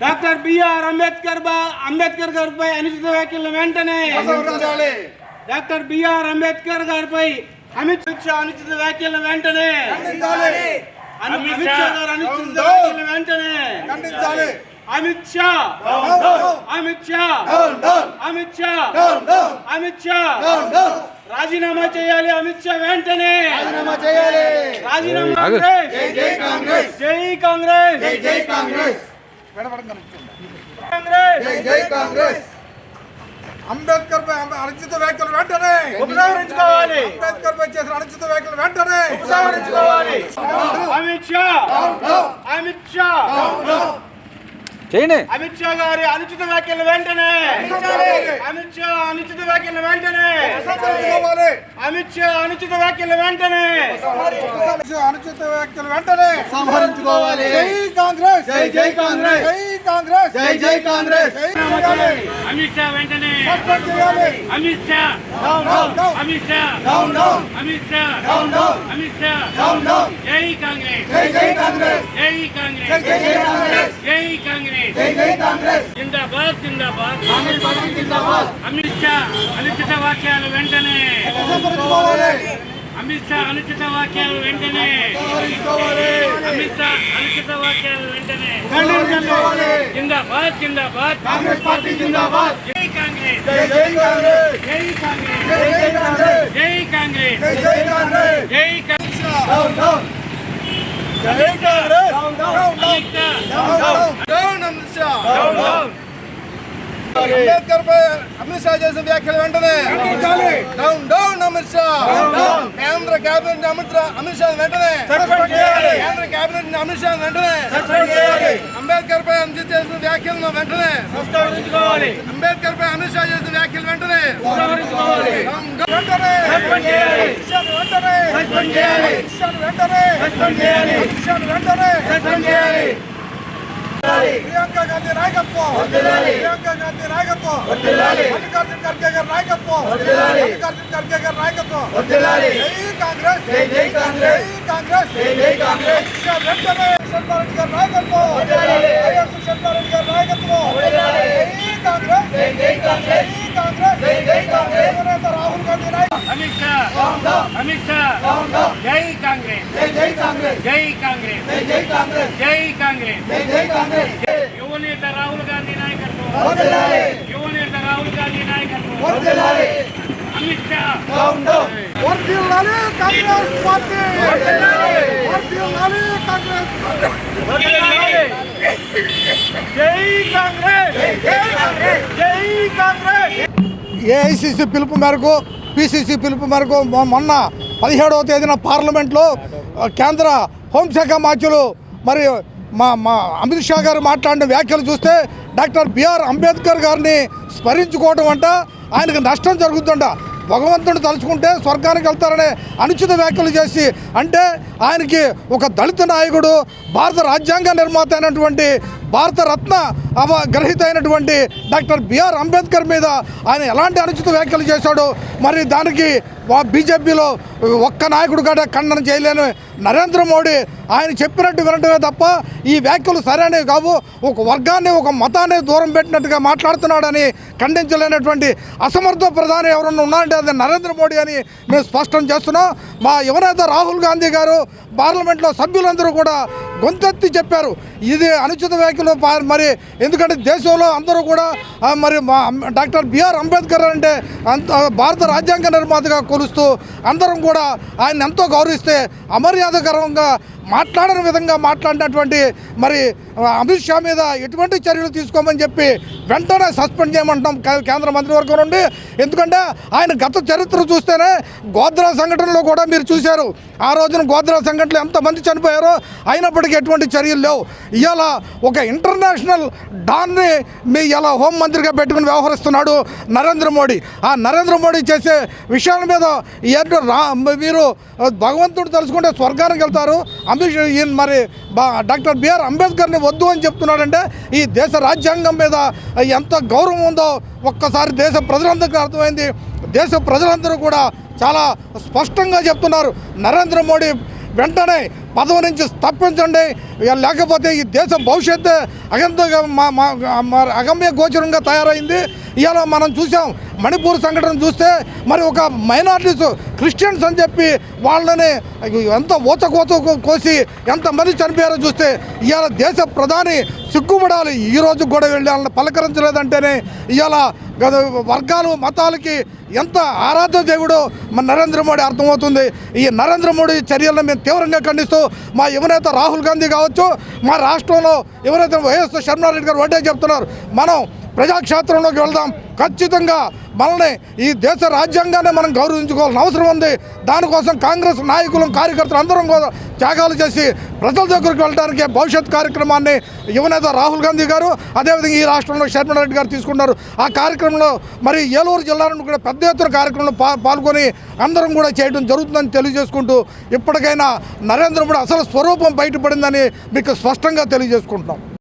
Doctor BR Ambedkar బా- అంబేద్కర్ గారిపై అనుచిత వ్యాఖ్యలు వెంటనే డాక్టర్ బిఆర్ అంబేద్కర్ గారిపై అమిత్ షా అనుచిత వ్యాఖ్యలు వెంటనే అమిత్ షా గారు అనుచిత డౌన్, వ్యాఖ్యలు వెంటనే అమిత్ షా. అమిత్ షా. అమిత్ షా. అమిత్ షా. రాజీనామా చేయాలి అమిత్ షా వెంటనే. రాజీనామా చేయాలి. రాజీనామా జై జై కాంగ్రెస్. జై కాంగ్రెస్. జై జై కాంగ్రెస్. జై జై కాంగ్రెస్! అంబేద్కర్ పై అనుచిత వ్యాఖ్యలు వెంటనే! ఉపసంహరించుకోవాలి! అంబేద్కర్ పై చేసిన అనుచిత వ్యాఖ్యలు వెంటనే! ఉపసంహరించుకోవాలి! అమిత్ షా! అమిత్ షా! చేయండి అమిత్ షా గారి అనుచిత వ్యాఖ్యలు వెంటనే! అమిత్ షా అనుచిత వ్యాఖ్యలు వెంటనే! షా అనుచిత వ్యాఖ్యలు వెంటనే అనుచిత వ్యాఖ్యలు వెంటనే సంహరించుకోవాలి. జై కాంగ్రెస్ జై జై కాంగ్రెస్. జై కాంగ్రెస్ జై జై కాంగ్రెస్. అమిత్ షా వెంటనే సస్పెండ్ చేయాలి Amit Shah down down down Amit Shah down down Amit Shah down down Amit Shah down down జై కాంగ్రెస్ జై జై కాంగ్రెస్ జై జై కాంగ్రెస్ జై కాంగ్రెస్ జై కాంగ్రెస్ జై జై కాంగ్రెస్ జిందాబాద్ జిందాబాద్ కాంగ్రెస్ పార్టీ జిందాబాద్ అమిత్ షా అనుచిత వాక్యాలు వెంటనే సంహరించుకోవాలి. అమిత్ షా అనుచిత వాక్యాలు వెంటనే అమిత్ షా అనుచిత వాక్యాలు వెంటనే జిందాబాద్ జిందాబాద్ కాంగ్రెస్ పార్టీ జిందాబాద్ జై కాంగ్రెస్ జై జై కాంగ్రెస్ జై కాంగ్రెస్ జై జై కాంగ్రెస్ జై కాంగ్రెస్ జై జై కాంగ్రెస్ జై కాంగ్రెస్ డౌన్ డౌన్ జై Congress down down down down down Amit Shah down down Ambedkar పై అమిత్ షా చేసిన వ్యాఖ్యలు వెంటనే. Down down Amit Shah. కేంద్ర కేబినెట్ అమిత్ అమిత్ షా వెంటనే. కేంద్ర కేబినెట్ అమిత్ షా వెంటనే. అంబేద్కర్ పై అమిత్ చేసిన వ్యాఖ్యలను వెంటనే. అంబేద్కర్ పై అమిత్ షా చేసిన వ్యాఖ్యలు వెంటనే. వెంటనే. వెంటనే. వెంటనే. సస్పెండ్ చేయాలి. అమిత్ షాను వెంటనే సస్పెండ్ చేయాలి ప్రియాంక గాంధీ నాయకత్వం ప్రియాంక గాంధీ నాయకత్వం మల్లికార్జున ఖర్గే గారి నాయకత్వం మల్లికార్జున ఖర్గే గారి నాయకత్వం జై కాంగ్రెస్ జై జై కాంగ్రెస్. జై కాంగ్రెస్ జై జై కాంగ్రెస్. అమిత్ షా వెంటనే శంకరెడ్డి గారి నాయకత్వం వైఎస్ శంకరెడ్డి గారి నాయకత్వం జై కాంగ్రెస్ జై జై కాంగ్రెస్ జై కాంగ్రెస్ జై జై కాంగ్రెస్. యువనేత రాహుల్ గాంధీ నాయకత్వం Amit Shah down down Amit Shah down down జై కాంగ్రెస్ జై జై కాంగ్రెస్ జై కాంగ్రెస్ జై జై కాంగ్రెస్ జై కాంగ్రెస్ జై జై కాంగ్రెస్ యువనేత రాహుల్ గాంధీ నాయకత్వం. యువనేత రాహుల్ గాంధీ నాయకత్వం. అమిత్ షా. కాంగ్రెస్ పార్టీ. ఏఐసిసి పిలుపు మేరకు పిసిసి పిలుపు మేరకు మొన్న పదిహేడవ తేదీన పార్లమెంట్లో కేంద్ర హోంశాఖ మాధ్యులు మరి మా మా అమిత్ షా గారు మాట్లాడిన వ్యాఖ్యలు చూస్తే డాక్టర్ బిఆర్ అంబేద్కర్ గారిని స్మరించుకోవడం అంట ఆయనకు నష్టం జరుగుతుంట భగవంతుడు తలుచుకుంటే స్వర్గానికి వెళ్తారనే అనుచిత వ్యాఖ్యలు చేసి అంటే ఆయనకి ఒక దళిత నాయకుడు భారత రాజ్యాంగ నిర్మాత అయినటువంటి భారత రత్న అవ గ్రహీత అయినటువంటి డాక్టర్ బిఆర్ అంబేద్కర్ మీద ఆయన ఎలాంటి అనుచిత వ్యాఖ్యలు చేశాడు మరి దానికి వా- బీజేపీలో ఒక్క నాయకుడు కూడా ఖండన చేయలేని నరేంద్ర మోడీ ఆయన చెప్పినట్టు వినటమే తప్ప ఈ వ్యాఖ్యలు సరైనవి కావు. ఒక వర్గాన్ని ఒక మతాన్ని దూరం పెట్టినట్టుగా మాట్లాడుతున్నాడని ఖండించలేనటువంటి అసమర్థ ప్రధాని ఎవరన్నా ఉన్నారంటే అది నరేంద్ర మోడీ అని మేము స్పష్టం చేస్తున్నాం. మా యువనేత రాహుల్ గాంధీ గారు పార్లమెంట్లో సభ్యులందరూ కూడా గొంతెత్తి చెప్పారు. ఇది అనుచిత వ్యాఖ్యలు మరి ఎందుకంటే దేశంలో అందరూ కూడా మరి డాక్టర్ బిఆర్ అంబేద్కర్ అంటే అంత భారత రాజ్యాంగ నిర్మాతగా కొలుస్తూ అందరం కూడా ఆయన ఎంతో గౌరవిస్తే అమర్యాదకరంగా మాట్లాడని విధంగా మాట్లాడినటువంటి మరి అమిత్ షా మీద ఎటువంటి చర్యలు తీసుకోమని చెప్పి వెంటనే సస్పెండ్ చేయమంటున్నాం కేంద్ర మంత్రివర్గం నుండి. ఎందుకంటే ఆయన గత చరిత్ర చూస్తేనే గోద్రా సంఘటనలో కూడా మీరు చూశారు. ఆ రోజున గోద్రా సంఘటనలో ఎంతమంది చనిపోయారో అయినప్పటికీ ఎటువంటి చర్యలు లేవు. ఇవాళ ఒక ఇంటర్నేషనల్ డాన్ని మీ ఇలా హోంమంత్రిగా పెట్టుకుని వ్యవహరిస్తున్నాడు నరేంద్ర మోడీ. ఆ నరేంద్ర మోడీ చేసే విషయాల మీద ఏంటో రా మీరు భగవంతుడు తలుచుకుంటే స్వర్గానికి వెళ్తారు. అమిత్ ఈయన మరి బా- డాక్టర్ బిఆర్ అంబేద్కర్ని వద్దు అని చెప్తున్నాడంటే ఈ దేశ రాజ్యాంగం మీద ఎంత గౌరవం ఉందో ఒక్కసారి దేశ ప్రజలందరికీ అర్థమైంది. దేశ ప్రజలందరూ కూడా చాలా స్పష్టంగా చెప్తున్నారు. నరేంద్ర మోడీ వెంటనే పదవి నుంచి తప్పించండి లేకపోతే ఈ దేశం భవిష్యత్తు అగంతగా మా మా అగమ్య గోచరంగా తయారైంది. ఇవాళ మనం చూసాం మణిపూర్ సంఘటన చూస్తే మరి ఒక మైనార్టీస్ క్రిస్టియన్స్ అని చెప్పి వాళ్ళని ఎంత ఊచకోత కోసి ఎంతమంది చనిపోయారో చూస్తే ఇవాళ దేశ ప్రధాని సిగ్గుపడాలి ఈ రోజు కూడా వెళ్ళి వాళ్ళని పలకరించలేదంటేనే ఇవాళ వర్గాలు మతాలకి ఎంత ఆరాధ్య దేవుడో మన నరేంద్ర మోడీ అర్థమవుతుంది. ఈ నరేంద్ర మోడీ చర్యలను మేము తీవ్రంగా ఖండిస్తూ మా యువనేత రాహుల్ గాంధీ కావచ్చు మా రాష్ట్రంలో ఎవరైతే వైఎస్ షర్మారెడ్డి గారు ఒకటే చెప్తున్నారు మనం ప్రజాక్షేత్రంలోకి వెళ్దాం. ఖచ్చితంగా మనల్ని ఈ దేశ రాజ్యాంగాన్ని మనం గౌరవించుకోవాల్సిన అవసరం ఉంది. దానికోసం కాంగ్రెస్ నాయకులు కార్యకర్తలు అందరం కూడా త్యాగాలు చేసి ప్రజల దగ్గరికి వెళ్ళడానికి భవిష్యత్ కార్యక్రమాన్ని యువనేత రాహుల్ గాంధీ గారు అదేవిధంగా ఈ రాష్ట్రంలో శర్మణ రెడ్డి గారు తీసుకున్నారు. ఆ కార్యక్రమంలో మరి ఏలూరు జిల్లా నుండి కూడా పెద్ద ఎత్తున కార్యక్రమంలో పాల్గొని అందరం కూడా చేయడం జరుగుతుందని తెలియజేసుకుంటూ ఇప్పటికైనా నరేంద్ర మోడీ అసలు స్వరూపం బయటపడిందని మీకు స్పష్టంగా తెలియజేసుకుంటున్నాం.